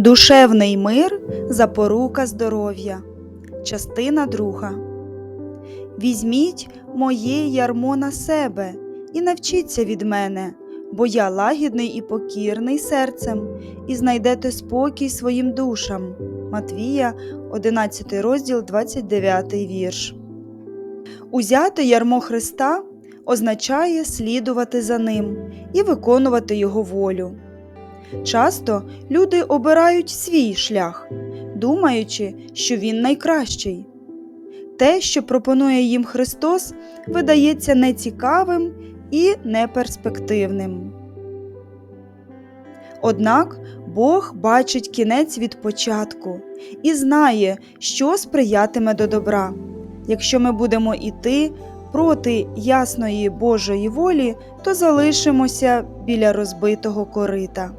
Душевний мир запорука здоров'я. Частина друга. Візьміть моє ярмо на себе і навчіться від мене, бо я лагідний і покірний серцем, і знайдете спокій своїм душам. Матвія, 11 розділ, 29 вірш. Узяти ярмо Христа означає слідувати за ним і виконувати Його волю. Часто люди обирають свій шлях, думаючи, що він найкращий. Те, що пропонує їм Христос, видається нецікавим і неперспективним. Однак Бог бачить кінець від початку і знає, що сприятиме до добра. Якщо ми будемо іти проти ясної Божої волі, то залишимося біля розбитого корита.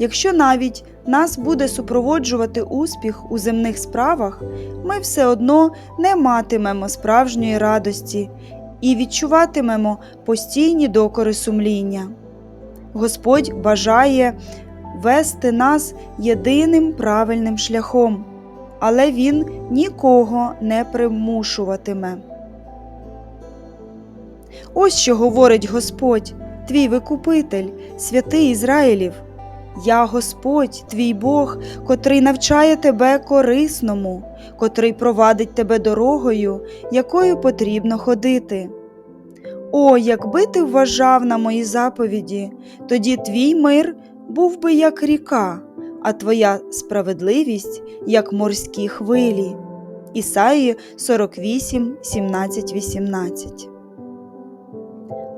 Якщо навіть нас буде супроводжувати успіх у земних справах, ми все одно не матимемо справжньої радості і відчуватимемо постійні докори сумління. Господь бажає вести нас єдиним правильним шляхом, але Він нікого не примушуватиме. Ось що говорить Господь, твій Викупитель, святий Ізраїлів. Я Господь, твій Бог, котрий навчає тебе корисному, котрий провадить тебе дорогою, якою потрібно ходити. О, якби ти вважав на мої заповіді, тоді твій мир був би як ріка, а твоя справедливість як морські хвилі. Ісаї 48, 17, 18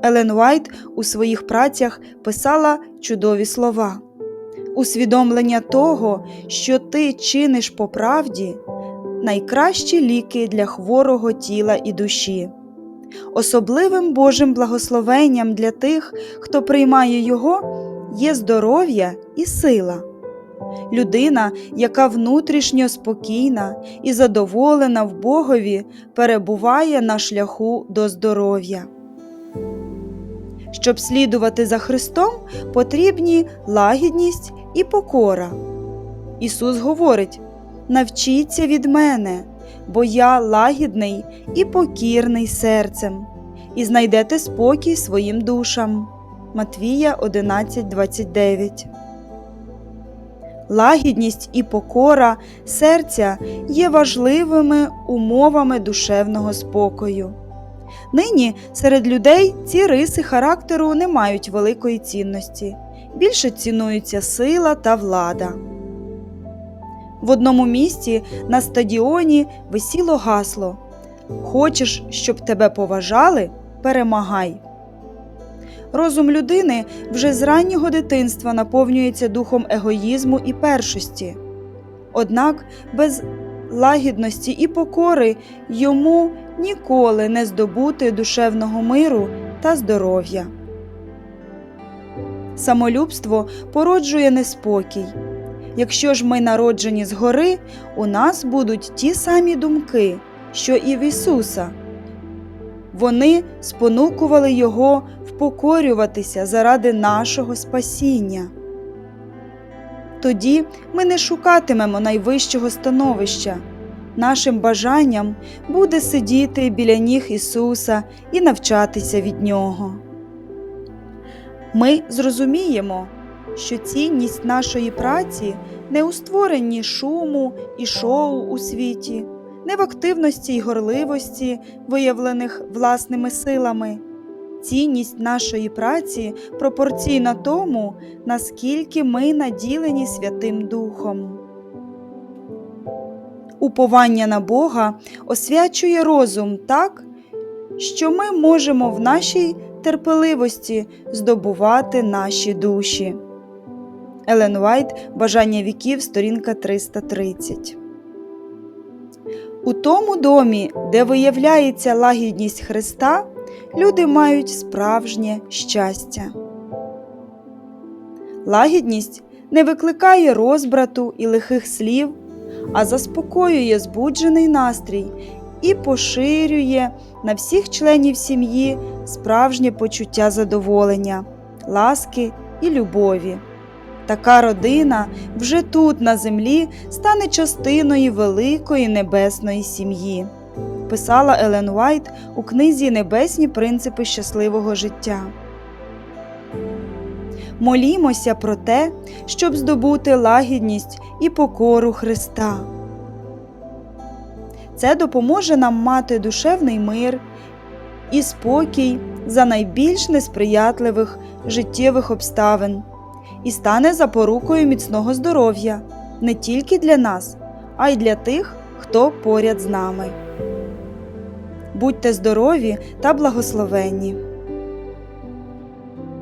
Елен Уайт у своїх працях писала чудові слова. Усвідомлення того, що ти чиниш по правді, найкращі ліки для хворого тіла і душі. Особливим Божим благословенням для тих, хто приймає його, є здоров'я і сила. Людина, яка внутрішньо спокійна і задоволена в Богові, перебуває на шляху до здоров'я. Щоб слідувати за Христом, потрібні лагідність і покора. Ісус говорить: навчіться від мене, бо я лагідний і покірний серцем, і знайдете спокій своїм душам. Матвія 11:29 Лагідність і покора серця є важливими умовами душевного спокою. Нині серед людей ці риси характеру не мають великої цінності, більше цінуються сила та влада. В одному місті на стадіоні висіло гасло Хочеш, щоб тебе поважали? Перемагай. Розум людини вже з раннього дитинства наповнюється духом егоїзму і першості. Однак без лагідності і покори йому ніколи не здобути душевного миру та здоров'я. Самолюбство породжує неспокій. Якщо ж ми народжені згори, у нас будуть ті самі думки, що і в Ісуса. Вони спонукували Його впокорюватися заради нашого спасіння. Тоді ми не шукатимемо найвищого становища. Нашим бажанням буде сидіти біля ніг Ісуса і навчатися від Нього. Ми зрозуміємо, що цінність нашої праці не у створенні шуму і шоу у світі, не в активності й горливості, виявлених власними силами. Цінність нашої праці пропорційна тому, наскільки ми наділені Святим Духом. Уповання на Бога освячує розум так, що ми можемо в нашій терпеливості здобувати наші душі. Елен Уайт Бажання віків, сторінка 330. У тому домі, де виявляється лагідність Христа, люди мають справжнє щастя. Лагідність не викликає розбрату і лихих слів, а заспокоює збуджений настрій і поширює на всіх членів сім'ї справжнє почуття задоволення, ласки і любові. Така родина вже тут, на землі, стане частиною великої небесної сім'ї, писала Елен Уайт у книзі Небесні принципи щасливого життя. Молімося про те, щоб здобути лагідність і покору Христа. Це допоможе нам мати душевний мир і спокій за найбільш несприятливих життєвих обставин і стане запорукою міцного здоров'я не тільки для нас, а й для тих, хто поряд з нами. Будьте здорові та благословенні!